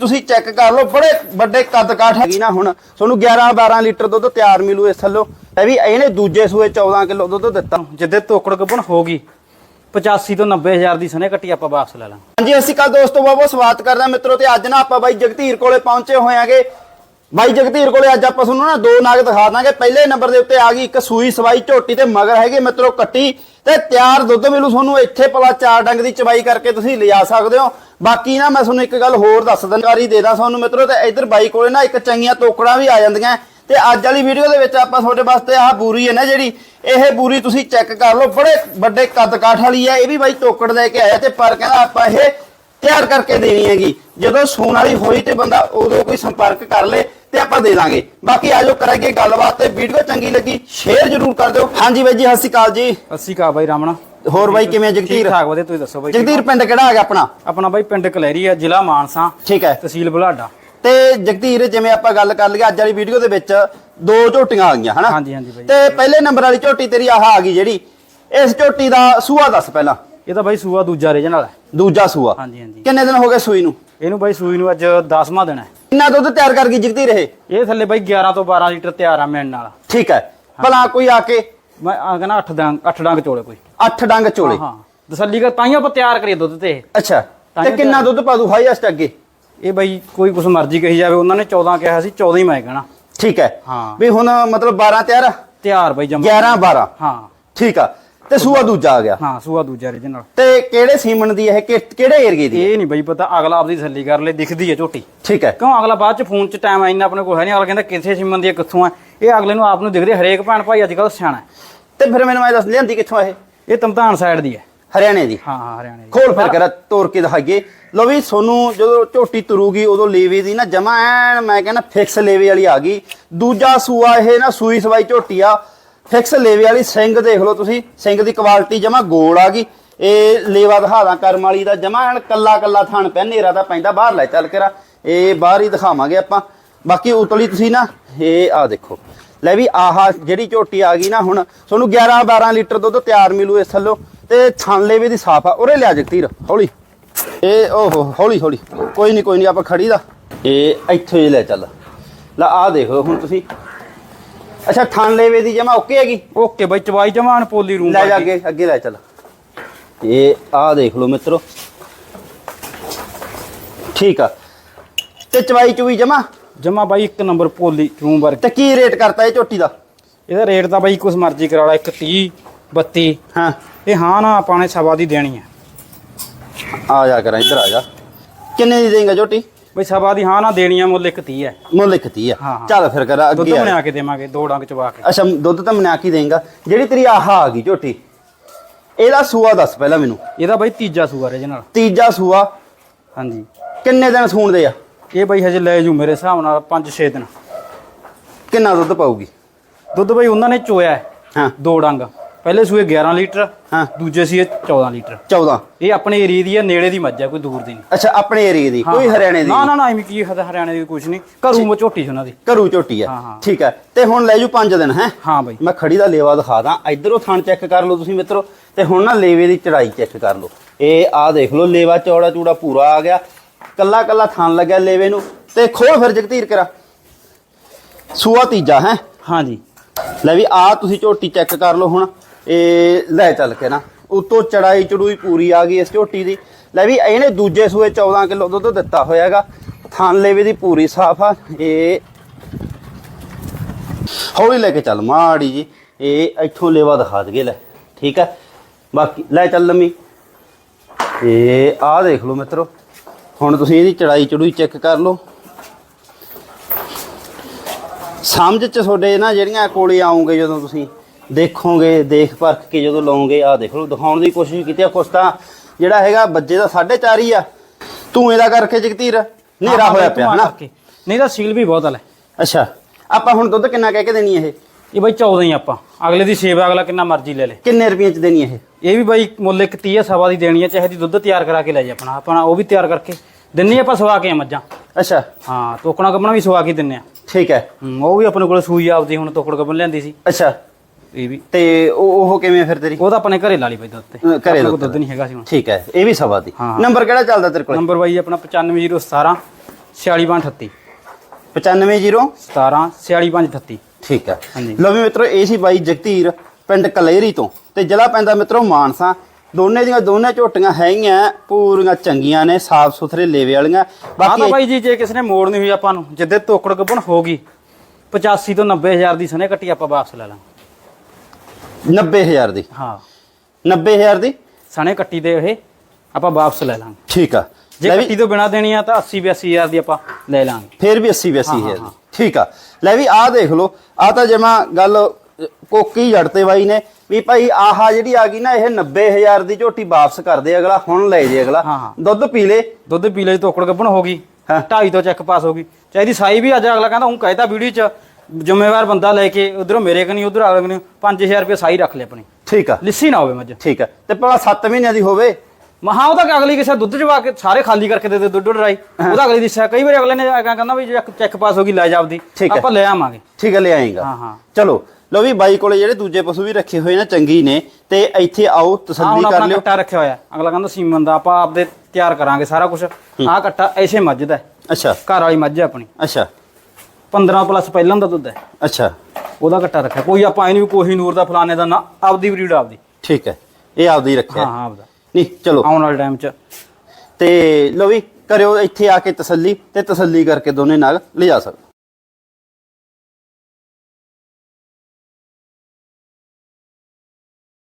ਤੁਸੀਂ ਚੈੱਕ ਕਰ ਲਓ ਬੜੇ ਵੱਡੇ ਕੱਦ ਕਾਠ ਹੈਗੀ ਨਾ ਹੁਣ ਤੁਹਾਨੂੰ 11 12 ਲੀਟਰ ਦੁੱਧ ਤਿਆਰ ਮਿਲੂ ਇਸ ਥੱਲੋਂ। ਇਹ ਵੀ ਇਹਨੇ ਦੂਜੇ ਸੂਏ 14 ਕਿਲੋ ਦੁੱਧ ਦਿੱਤਾ। ਜਿੱਦੇ ਤੋਕੜ ਗੱਬਣ ਹੋਗੀ 85 ਤੋਂ 90 ਹਜ਼ਾਰ ਦੀ ਸਨੇ ਕੱਟੀ ਆਪਾਂ ਵਾਪਸ ਲੈ ਲਾਂ। ਹਾਂਜੀ ਅਸੀਂ ਕੱਲ ਦੋਸਤੋ ਬਹੁਤ ਬਹੁਤ ਸਵਾਗਤ ਕਰਦੇ ਹਾਂ ਮਿੱਤਰੋ ਤੇ ਅੱਜ ਨਾ ਆਪਾਂ ਬਾਈ ਜਗਧੀਰ ਕੋਲੇ ਪਹੁੰਚੇ ਹੋਏ ਆਂਗੇ। ਬਾਈ ਜਗਧੀਰ ਕੋਲੇ ਅੱਜ ਆਪਾਂ ਤੁਹਾਨੂੰ ਨਾ ਦੋ ਨਾਗ ਦਿਖਾ ਦਾਂਗੇ। ਪਹਿਲੇ ਨੰਬਰ ਦੇ ਉੱਤੇ ਆ ਗਈ ਇੱਕ ਸੂਈ ਸਵਾਈ ਝੋਟੀ ਤੇ ਮਗਰ ਹੈਗੇ ਮਿੱਤਰੋ ਕੱਟੀ। ਤੇ ਤਿਆਰ ਦੁੱਧ ਮਿਲੂ ਤੁਹਾਨੂੰ ਇੱਥੇ ਭਲਾ ਚਾਰ ਡੰਗ ਦੀ ਚਵਾਈ ਕਰਕੇ ਤੁਸੀਂ ਲਿਜਾ ਸਕਦੇ ਹੋ। ਬਾਕੀ ਨਾ ਮੈਂ ਤੁਹਾਨੂੰ ਇੱਕ ਗੱਲ ਹੋਰ ਦੱਸ ਦਿੰਕਾਰੀ ਦੇ ਦਾਂ ਤੁਹਾਨੂੰ ਮਿੱਤਰੋ, ਤੇ ਇੱਧਰ ਬਾਈ ਕੋਲੇ ਨਾ ਇੱਕ ਚੰਗੀਆਂ ਤੋਕੜਾਂ ਵੀ ਆ ਜਾਂਦੀਆਂ ਤੇ ਅੱਜ ਵਾਲੀ ਵੀਡੀਓ ਦੇ ਵਿੱਚ ਆਪਾਂ ਤੁਹਾਡੇ ਵਾਸਤੇ ਆਹ ਬੂਰੀ ਹੈ ਨਾ ਜਿਹੜੀ, ਇਹ ਬੂਰੀ ਤੁਸੀਂ ਚੈੱਕ ਕਰ ਲਓ, ਬੜੇ ਵੱਡੇ ਕੱਦ ਕਾਠ ਵਾਲੀ ਹੈ ਇਹ ਵੀ ਬਾਈ ਤੋਕੜ ਲੈ ਕੇ ਆਇਆ ਤੇ ਪਰ ਕਹਿੰਦਾ ਆਪਾਂ ਇਹ ਤਿਆਰ ਕਰਕੇ ਦੇਣੀ ਹੈਗੀ। ਜਦੋਂ ਸੋਨ ਵਾਲੀ ਹੋਈ ਤੇ ਬੰਦਾ ਉਦੋਂ ਕੋਈ ਸੰਪਰਕ ਕਰ ਲੇ ਤੇ ਆਪਾਂ ਦੇ ਦਾਂਗੇ। ਬਾਕੀ ਆਜੋ ਕਰਾਂਗੇ ਗੱਲਬਾਤ ਤੇ। ਵੀਡੀਓ ਚੰਗੀ ਲੱਗੀ, ਸ਼ੇਅਰ ਜ਼ਰੂਰ ਕਰ ਦਿਓ। ਹਾਂਜੀ ਬਾਈ ਜੀ, ਸਤਿ ਸ਼੍ਰੀ ਅਕਾਲ ਜੀ। ਸਤਿ ਸ਼੍ਰੀ ਅਕਾਲ ਬਾਈ ਰਾਮਣਾ ਹੋਰ ਬਾਈ ਕਿਵੇਂ ਠੀਕ ਜਗਤੀਰ ਠਾਕ ਵਧੀਆ ਤੁਸੀਂ ਦੱਸੋ ਬਾਈ ਜਗਤੀਰ ਪਿੰਡ ਕਿਹੜਾ ਹੈਗਾ ਆਪਣਾ? ਆਪਣਾ ਬਾਈ ਪਿੰਡ ਕਲੈਰੀ ਆ ਜ਼ਿਲ੍ਹਾ ਮਾਨਸਾ ਠੀਕ ਹੈ। ਤਹਿਸੀਲ ਬੁਲਾਡਾ। ਤੇ ਜਗਤੀਰ ਜਿਵੇਂ ਆਪਾਂ ਗੱਲ ਕਰ ਲਈਏ ਅੱਜ ਵਾਲੀ ਵੀਡੀਓ ਦੇ ਵਿੱਚ ਦੋ ਝੋਟੀਆਂ ਆ ਗਈਆਂ ਹਨਾ? ਹਾਂਜੀ, ਹਾਂਜੀ ਬਾਈ। ਤੇ ਪਹਿਲੇ ਨੰਬਰ ਵਾਲੀ ਝੋਟੀ ਤੇਰੀ ਆਹ ਆ ਗਈ ਜਿਹੜੀ ਇਸ ਝੋਟੀ ਦਾ ਸੂਆ ਦੱਸ ਪਹਿਲਾਂ। ਇਹ ਤਾਂ ਬਾਈ ਸੂਆ ਦੂਜਾ ਰੀਜਨਲ ਹੈ। ਦੂਜਾ ਸੂਆ। ਹਾਂਜੀ ਹਾਂਜੀ। ਕਿੰਨੇ ਦਿਨ ਹੋ ਗਏ ਸੂਈ ਨੂੰ? ਇਹਨੂੰ ਬਾਈ ਸੂਈ ਨੂੰ ਅੱਜ 10ਵਾਂ ਦਿਨ ਹੈ। ਕਿੰਨਾ ਦੁੱਧ ਤਿਆਰ ਕਰ ਗਈ ਜਗਤੀਰ ਇਹ? ਇਹ ਥੱਲੇ ਬਾਈ 11 ਤੋਂ 12 ਲੀਟਰ ਤਿਆਰ ਆ ਮਿਲਣ ਨਾਲ। ਠੀਕ ਹੈ। ਭਲਾ ਕੋਈ ਆ ਕੇ ਮੈਂ ਆ ਕਹਿੰਦਾ 8 ਡੰਗ 8 ਡੰਗ ਚੋਲੇ ਕੋਈ। ਅੱਠ ਡੰਗ ਚੋਲੇ? ਹਾਂ ਤਸੱਲੀ ਕਰ ਤਾਈਓ ਆਪਾਂ ਤਿਆਰ ਕਰੀਏ ਦੁੱਧ ਤੇ। ਇਹ। ਅੱਛਾ ਤਾਂ ਤੇ ਹੀ ਕਿੰਨਾ ਦੁੱਧ ਪਾ ਦੂ ਹਾਈਐਸਟ ਅੱਗੇ? ਇਹ ਬਾਈ ਕੋਈ ਕੁਛ ਮਰਜ਼ੀ ਕਹੀ ਜਾਵੇ ਉਹਨਾਂ ਨੇ 14 ਕਿਹਾ ਸੀ 14 ਹੀ ਮੈਂ ਕਹਿਣਾ। ਠੀਕ ਹੈ। ਹਾਂ। ਵੀ ਹੁਣ ਮਤਲਬ 12 ਤਿਆਰ ਆ? ਤਿਆਰ ਬਾਈ ਜਮ। 11 12 ਹਾਂ। ਠੀਕ ਆ। ਤੇ ਸੂਆ ਦੂਜਾ ਆ ਗਿਆ। ਹਾਂ ਸੂਆ ਦੂਜਾ ਰੀਜਨਲ ਤੇ ਕਿਹੜੇ ਸੀਮਨ ਦੀ ਇਹ ਕਿ- ਕਿਹੜੇ ਏਰੀਏ ਦੀ? ਇਹ ਨਹੀਂ ਬਾਈ ਪਤਾ ਅਗਲਾ ਆਪਦੀ ਤਸੱਲੀ ਕਰ ਲੈ ਦਿਖਦੀ ਹੈ ਝੋਟੀ। ਠੀਕ ਹੈ। ਕਿਉਂ ਅਗਲਾ ਬਾਅਦ ਚ ਫੋਨ ਚ ਟਾਈਮ ਇੰਨਾ ਆਪਣੇ ਕੋਲ ਹੈ ਨਹੀਂ ਅਗਲਾ ਕਹਿੰਦਾ ਕਿੱਥੇ ਸਿਮਨ ਦੀ ਹੈ, ਕਿੱਥੋਂ ਹੈ ਇਹ ਅਗਲੇ ਨੂੰ ਆਪ ਨੂੰ ਦਿਖਦੇ ਹਰੇਕ ਭੈਣ ਭਾਈ ਅੱਜ ਕੱਲ ਸਿਆਣਾ ਹੈ। ਤੇ ਫਿਰ ਮੈਨੂੰ ਮੈਂ ਦੱਸ ਲਿਆਂਦੀ ਕਿੱਥੋਂ ਇਹ? ਇਹ ਤਮਤਾਨ ਸਾਈਡ ਦੀ ਹੈ। ਹਰਿਆਣੇ ਦੀ। ਹਾਂ ਹਾਂ ਹਰਿਆਣੇ ਦੀ। ਖੋਲ ਫਿਰ ਕਰ ਤੋੜ ਕੇ ਦਿਖਾਈਏ। ਲੋ ਵੀ ਸੋਨੂੰ ਜਦੋਂ ਝੋਟੀ ਤੁਰੂਗੀ ਉਦੋਂ ਲੇਵੇ ਦੀ ਨਾ ਜਮਾ ਐਨ ਮੈਂ ਕਹਿੰਦਾ ਫਿਕਸ ਲੇਵੇ ਵਾਲੀ ਆ ਗਈ। ਦੂਜਾ ਸੂਆ ਇਹ ਨਾ ਸੂਈ ਸਵਾਈ ਝੋਟੀ ਆ। ਫਿਕਸ ਲੇਵੇ ਵਾਲੀ ਸਿੰਗ ਦੇਖ ਲਓ ਤੁਸੀਂ ਸਿੰਗ ਦੀ ਕੁਆਲਿਟੀ ਜਮਾ ਗੋਲ ਆ ਗਈ। ਇਹ ਲੇਵਾ ਦਿਖਾ ਦਾਂ, ਕਰਮ ਵਾਲੀ ਦਾ ਜਮਾ, ਐਨ ਕੱਲਾ ਕੱਲਾ ਥਣ ਪਿਆ ਨੇਰਾ ਤਾਂ ਪੈਂਦਾ ਬਾਹਰ ਲੈ ਚੱਲ ਕੇਰਾ ਇਹ ਬਾਹਰ ਹੀ ਦਿਖਾਵਾਂਗੇ ਆਪਾਂ। ਬਾਕੀ ਉਤਲੀ ਤੁਸੀਂ ਨਾ, ਇਹ ਆ ਦੇਖੋ। ਲੈ ਵੀ ਆਹ ਜਿਹੜੀ ਝੋਟੀ ਆ ਗਈ ਨਾ ਹੁਣ, ਤੁਹਾਨੂੰ 11 12 ਲੀਟਰ ਦੁੱਧ ਤਿਆਰ ਮਿਲੂ ਇਸ ਥੱਲੋਂ। ਤੇ ਥਣ ਲੇਵੇ ਦੀ ਸਾਫ਼ ਆ, ਉਰੇ ਲਿਆ ਜਗਤੀਰ ਹੌਲੀ। ਇਹ ਓਹੋ, ਹੌਲੀ ਹੌਲੀ। ਕੋਈ ਨਹੀਂ ਕੋਈ ਨਹੀਂ ਆਪਾਂ ਖੜੀ ਦਾ ਇਹ ਇੱਥੋਂ ਹੀ ਲੈ ਚੱਲ। ਲੈ ਆਹ ਦੇਖੋ ਹੁਣ ਤੁਸੀਂ ਅੱਛਾ ਥਣ ਲੇਵੇ ਦੀ ਜਮਾ ਓਕੇ ਹੈਗੀ? ਓਕੇ ਬਾਈ ਚਵਾਈ ਜਮਾਨ ਪੋਲੀ ਰੂਮ ਲੈ ਜਾ ਅੱਗੇ ਅੱਗੇ ਲੈ ਚੱਲ। ਇਹ ਆਹ ਦੇਖ ਲਓ ਮਿੱਤਰੋ। ਠੀਕ ਆ। ਤੇ ਚਵਾਈ ਚੁਈ ਜਮਾ? ਜਮਾ ਬਾਈ ਇੱਕ ਨੰਬਰ ਪੋਲੀ ਰੂਮ ਵਰਗ। ਤੇ ਕੀ ਰੇਟ ਕਰਤਾ ਇਹ ਝੋਟੀ ਦਾ? ਇਹਦਾ ਰੇਟ ਤਾਂ ਬਾਈ ਕੁਛ ਮਰਜ਼ੀ ਕਰਾ ਲਾ ਇੱਕ 30 32 ਹਾਂ। ਇਹ ਹਾਂ ਨਾ ਆਪਾਂ ਨੇ ਸਵਾ ਦੀ ਦੇਣੀ ਹੈ। ਆ ਜਾ ਕਰਾਂ ਇੱਧਰ ਆ ਜਾ। ਕਿੰਨੇ ਦੀ ਦੇਂਗਾ ਝੋਟੀ? ਬਈ ਸਵਾ ਦੀ ਹਾਂ ਨਾ ਦੇਣੀ ਆ ਮੁੱਲ ਇੱਕ 30 ਹੈ। ਮੁੱਲ ਆ ਹਾਂ, ਹਾਂ। ਚੱਲ ਫਿਰ ਕਰ ਦੁੱਧ ਅੱਗੇ ਆ ਬਣਾ ਕੇ ਦੇਵਾਂਗੇ ਦੋ ਡੰਗ ਚਵਾ ਕੇ। ਅੱਛਾ ਦੁੱਧ ਤਾਂ ਮਨਾ ਕੀ ਦੇਂਗਾ। ਜਿਹੜੀ ਤੇਰੀ ਆਹ ਆ ਗਈ ਝੋਟੀ ਇਹਦਾ ਸੂਆ ਦੱਸ ਪਹਿਲਾਂ ਮੈਨੂੰ। ਇਹਦਾ ਬਾਈ ਤੀਜਾ ਸੂਆ ਰੀਜਨਲ ਤੀਜਾ ਸੂਆ ਹਾਂਜੀ। ਕਿੰਨੇ ਦਿਨ ਸੂਣ ਦੇ ਆ? ਇਹ ਬਾਈ ਹਜੇ ਲੈ ਜੂ ਮੇਰੇ ਹਿਸਾਬ ਨਾਲ 5-6 ਦਿਨ। ਕਿੰਨਾ ਦੁੱਧ ਪਾਊਗੀ? ਦੁੱਧ ਬਾਈ ਉਹਨਾਂ ਨੇ ਚੋਇਆ ਹੈ, ਹਾਂ। ਦੋ ਡੰਗ। ਪਹਿਲੇ ਸੂਏ 11 ਲੀਟਰ ਹਾਂ। ਦੂਜੇ ਸੀ 14 ਲੀਟਰ। 14 ਇਹ ਆਪਣੇ ਏਰੀਆ ਦੀ ਹੈ ਨੇੜੇ ਦੀ ਮੱਝ ਹੈ ਕੋਈ ਦੂਰ ਦੀ ਨਹੀਂ। ਅੱਛਾ ਆਪਣੇ ਏਰੀਏ ਦੀ ਕੋਈ ਹਰਿਆਣੇ ਦੀ ਨਾ ਨਾ ਨਾ ਐਵੇਂ ਕੀ ਹਰਿਆਣੇ ਦੀ ਕੁਝ ਨਹੀਂ। ਘਰੂ ਮੋ ਝੋਟੀ ਸੀ ਉਹਨਾਂ ਦੀ। ਘਰੂ ਝੋਟੀ ਆ। ਹਾਂ। ਠੀਕ ਹੈ ਤੇ ਹੁਣ ਲੈ ਜੂ 5 ਦਿਨ ਹੈ? ਹਾਂ ਬਾਈ। ਮੈਂ ਖੜੀ ਦਾ ਲੇਵਾ ਦਿਖਾ ਦਾਂ। ਇਧਰੋਂ ਥਣ ਚੈੱਕ ਕਰ ਲਓ ਤੁਸੀਂ ਮਿੱਤਰੋ। ਤੇ ਹੁਣ ਨਾ ਲੇਵੇ ਦੀ ਚੜਾਈ ਚੈੱਕ ਕਰ ਲਓ। ਇਹ ਆਹ ਦੇਖ ਲਓ ਲੇਵਾ ਚੌੜਾ ਚੂੜਾ ਪੂਰਾ ਆ ਗਿਆ। ਕੱਲਾ ਕੱਲਾ ਥਣ ਲੱਗਿਆ ਲੇਵੇ ਨੂੰ। ਤੇ ਖੋਲ ਫਿਰ ਜਗਤੀਰ ਕਰਾ। ਸੂਆ ਤੀਜਾ ਹੈ? ਹਾਂਜੀ ਲੈ ਵੀ ਆ ਤੁਸੀਂ ਝੋਟੀ ਚੈੱਕ ਕਰ ਲਓ ਹੁਣ। ਇਹ ਲੈ ਚੱਲ ਕੇ ਨਾ, ਉਤੋਂ ਚੜਾਈ ਚੜੂਈ ਪੂਰੀ ਆ ਗਈ ਇਸ ਝੋਟੀ ਦੀ। ਲੈ ਵੀ ਇਹਨੇ ਦੂਜੇ ਸੂਏ 14 ਕਿਲੋ ਦੁੱਧ ਦਿੱਤਾ ਹੋਇਆਗਾ। ਥਣ ਲੇਵੇ ਦੀ ਪੂਰੀ ਸਾਫ਼ ਆ, ਇਹ ਹੌਲੀ ਲੈ ਕੇ ਚੱਲ ਮਾੜੀ ਜੀ, ਇਹ ਇੱਥੋਂ ਲੇਵਾ ਦਿਖਾ ਦਗੇ ਲੈ, ਠੀਕ ਹੈ ਬਾਕੀ, ਲੈ ਚੱਲ ਲੰਮੀ। ਇਹ ਆਹ ਦੇਖ ਲਓ ਮਿੱਤਰੋ, ਹੁਣ ਤੁਸੀਂ ਇਹਦੀ ਚੜਾਈ ਚੜੂਈ ਚੈੱਕ ਕਰ ਲਓ। ਸਮਝ ਚ ਤੁਹਾਡੇ ਨਾ ਜਿਹੜੀਆਂ ਕੋਲੇ ਆਉਂਗੇ ਜਦੋਂ ਤੁਸੀਂ ਦੇਖੋਗੇ ਦੇਖ ਪਰਖ ਕੇ ਜਦੋਂ ਲਾਓਗੇ ਆ ਦੇਖ ਲਓ ਦਿਖਾਉਣ ਦੀ ਕੋਸ਼ਿਸ਼ ਕੀਤੀ ਆ ਕੁਛ ਤਾਂ ਜਿਹੜਾ ਹੈਗਾ ਬੱਜੇ ਦਾ 4.5 ਹੀ ਆ। ਤੂੰ ਇਹਦਾ ਕਰਕੇ ਜਗਤੀਰ ਹਨੇਰਾ ਹਾਂ, ਹੋਇਆ ਪਿਆ ਹਨਾ। ਨਹੀਂ ਤਾਂ ਸੀਲ ਵੀ ਬਹੁਤ ਹਲੇ ਅੱਛਾ ਆਪਾਂ ਹੁਣ ਦੁੱਧ ਕਿੰਨਾ ਕਹਿ ਕੇ ਦੇਣੀ ਇਹ? ਇਹ ਬਾਈ 14 ਹੀ ਆਪਾਂ। ਅਗਲੇ ਦੀ ਸੇਵਾ ਅਗਲਾ ਕਿੰਨਾ ਮਰਜ਼ੀ ਲੈ ਲੇ। ਕਿੰਨੇ ਰੁਪਏ ਚ ਦੇਣੀ ਇਹ? ਇਹ ਵੀ ਬਾਈ ਮੁੱਲ ਇੱਕ 30 ਹੈ ਸਵਾ ਦੀ ਦੇਣੀ ਹੈ ਚਾਹੇ ਦੀ ਦੁੱਧ ਤਿਆਰ ਕਰਾ ਕੇ ਲੈ ਜਾ ਆਪਣਾ। ਆਪਣਾ ਉਹ ਵੀ ਤਿਆਰ ਕਰਕੇ। ਦਿੰਨੇ ਆਪਾਂ ਸਵਾ ਕੇ ਮੱਝਾਂ। ਅੱਛਾ। ਹਾਂ ਤੋਕਣਾ ਕੱਪਣਾ ਵੀ ਸਵਾ ਕੇ ਦਿੰਨੇ ਆ। ਠੀਕ ਹੈ। ਹੂੰ, ਉਹ ਵੀ ਆਪਣੇ ਕੋਲ ਸੂਈ ਆਪਦੀ ਹੁਣ ਤੋਕੜ ਕੱਪਣ ਲਿਆਂਦੀ ਸੀ। ਅੱਛਾ। ਇਹ ਵੀ। ਤੇ ਉਹ ਉਹ ਕਿਵੇਂ ਫਿਰ ਤੇਰੀ? ਉਹ ਤਾਂ ਆਪਣੇ ਘਰੇ ਲਾ ਲਈ ਬਾਈ ਦੁੱਧ। ਤੇ ਘਰੇ ਦੁੱਧ ਦੁੱਧ ਨਹੀਂ ਹੈਗਾ ਸੀ ਹੁਣ। ਠੀਕ ਹੈ ਇਹ ਵੀ ਸਵਾ ਦੀ। ਹਾਂ। ਨੰਬਰ ਕਿਹੜਾ ਚੱਲਦਾ ਤੇਰੇ ਕੋਲ? ਨੰਬਰ ਬਾਈ ਆਪਣਾ 95017 46038 950 17 46538 ਠੀਕ ਹੈ। ਲਓ ਵੀ ਮਿੱਤਰੋ ਇਹ ਸੀ ਬਾਈ ਜਗਤੀਰ ਪਿੰਡ ਕਲੇਰੀ ਤੋਂ। ਤੇ ਜ਼ਿਲ੍ਹਾ ਪੈਂਦਾ ਮਿੱਤਰੋ ਮਾਨਸਾ। ਦੋਨੇ ਦੀਆਂ ਦੋਨੇ ਝੋਟੀਆਂ ਹੈਗੀਆਂ ਪੂਰੀਆਂ ਚੰਗੀਆਂ ਨੇ ਸਾਫ਼ ਸੁਥਰੇ ਲੇਵੇ ਵਾਲੀਆਂ। ਬਾਕੀ ਬਾਈ ਜੀ ਜੇ ਕਿਸੇ ਨੇ ਮੋੜਨੀ ਹੋਈ ਆਪਾਂ ਨੂੰ ਜਿੱਦੇ ਤੋਕੜ ਗੱਬਣ ਹੋਗੀ 85 ਤੋਂ 90000 ਦੀ ਸਨੇ ਕੱਟੀ ਆਪਾਂ ਵਾਪਸ ਲੈ ਲਾਂਗੇ। 90000 ਦੀ। ਹਾਂ। 90000 ਦੀ? ਸਣੇ ਕੱਟੀ ਦੇ ਇਹ ਆਪਾਂ ਵਾਪਸ ਲੈ ਲਾਂਗੇ। ਠੀਕ ਆ। ਜੇ ਲੈ ਕੱਟੀ ਤੋਂ ਬਿਨਾ ਦੇਣੀ ਆ ਤਾਂ 80 82000 ਦੀ ਆਪਾਂ ਲੈ ਲਾਂਗੇ। ਫੇਰ ਵੀ 80 82 ਹਾਂ, ਹਜ਼ਾਰ ਹਾਂ। ਦੀ ਠੀਕ ਆ। ਲੈ ਵੀ ਆਹ ਦੇਖ ਲਓ ਆ ਤਾਂ ਜਮਾ ਗੱਲ ਕੋਕੀ ਜੜਤੇ ਬਾਈ ਨੇ ਵੀ ਭਾਈ ਆਹਾ ਜਿਹੜੀ ਆ ਗਈ ਨਾ ਇਹ 90000 ਦੀ ਝੋਟੀ ਵਾਪਸ ਕਰ ਦੇ ਅਗਲਾ ਹੁਣ ਲੈ ਜੇ ਅਗਲਾ। ਹਾਂ, ਹਾਂ। ਦੁੱਧ ਪੀ ਲੇ। ਦੁੱਧ ਪੀ ਲਈ ਤੋਕੜ ਗੱਬਣ ਹੋ ਗਈ। ਹਾਂ। 2.5 ਤੋਂ ਚੈੱਕ ਪਾਸ ਹੋ ਗਈ। ਚਾਹੀਦੀ ਸਾਈ ਵੀ ਅੱਜ ਅਗਲਾ ਕਹਿੰਦਾ ਉਹ ਕਹਿਤਾ ਵੀਡੀਓ ਚ ਜ਼ਿੰਮੇਵਾਰ ਬੰਦਾ ਲੈ ਕੇ ਉਧਰੋਂ ਮੇਰੇ ਕਨੀ ਉਧਰ ਅਗਲੇ ਕਨੀ 5000 ਰੁਪਏ ਸਾਈ ਰੱਖ ਲੈ ਆਪਣੀ। ਠੀਕ ਆ। ਲਿੱਸੀ ਨਾ ਹੋਵੇ ਮੱਝ। ਠੀਕ ਆ। ਤੇ ਭਲਾ 7 ਮਹੀਨਿਆਂ ਦੀ ਹੋਵੇ। ਮਹਾ ਉਹਦਾ ਕਿ ਅਗਲੀ ਕਿਸੇ ਦੁੱਧ ਚਵਾ ਕੇ ਸਾਰੇ ਖਾਲੀ ਕਰਕੇ ਦੇ ਦੇ ਦੁੱਧ ਡਰਾਈ। ਉਹਦਾ ਅਗਲੀ ਦਿਸ਼ਾ ਕਈ ਵਾਰ ਅਗਲੇ ਨੇ ਕਹਿੰਦਾ ਵੀ ਜੇ ਚੈੱਕ ਪਾਸ ਹੋ ਗਈ ਲੈ ਜਾ ਆਪਦੀ। ਠੀਕ ਹੈ। ਆਪਾਂ ਲੈ ਆਵਾਂਗੇ। ਠੀਕ ਆ ਲੈ ਆਏਗਾ। ਹਾਂ, ਹਾਂ। ਚਲੋ ਲਓ ਵੀ ਬਾਈ ਕੋਲੇ ਜਿਹੜੇ ਦੂਜੇ ਪਸ਼ੂ ਵੀ ਰੱਖੇ ਹੋਏ ਨੇ ਚੰਗੀ ਨੇ ਤੇ ਇੱਥੇ ਆਓ ਤਸੱਲੀ ਕਰ ਲਿਓ। ਕੱਟਾ ਰੱਖਿਆ ਹੋਇਆ। ਅਗਲਾ ਕਹਿੰਦਾ ਸੀਮਨ ਦਾ ਆਪਾਂ ਆਪਦੇ ਤਿਆਰ ਕਰਾਂਗੇ ਸਾਰਾ ਕੁਝ ਆਹ ਕੱਟਾ ਐਸੇ ਮੱਝ ਦਾ ਹੈ। ਅੱਛਾ। ਘਰ ਵਾਲੀ ਮੱਝ ਹੈ ਆਪਣੀ। ਅੱਛਾ। 15 ਪਲੱਸ ਪਹਿਲਾਂ ਦਾ ਦੁੱਧ ਹੈ। ਅੱਛਾ। ਉਹਦਾ ਕੱਟਾ ਰੱਖਿਆ। ਕੋਈ ਆਪਾਂ ਇਹ ਨਹੀਂ ਵੀ ਕੋਹੀ ਨੂਰ ਦਾ ਫਲਾਣੇ ਦਾ ਨਾ ਆਪਦੀ ਬਰੀਡ ਆਪਦੀ। ਠੀਕ ਹੈ। ਇਹ ਆਪਦਾ ਰੱਖਿਆ। ਹਾਂ ਹਾਂ ਆਪਦਾ। ਨਹੀਂ ਚਲੋ। ਆਉਣ ਵਾਲੇ ਟਾਈਮ 'ਚ। ਤੇ ਲਓ ਵੀ ਕਰਿਓ ਇੱਥੇ ਆ ਕੇ ਤਸੱਲੀ ਤੇ ਤਸੱਲੀ ਕਰਕੇ ਦੋਨੇ ਨਾਲ ਲਿਜਾ ਸਕਦੇ।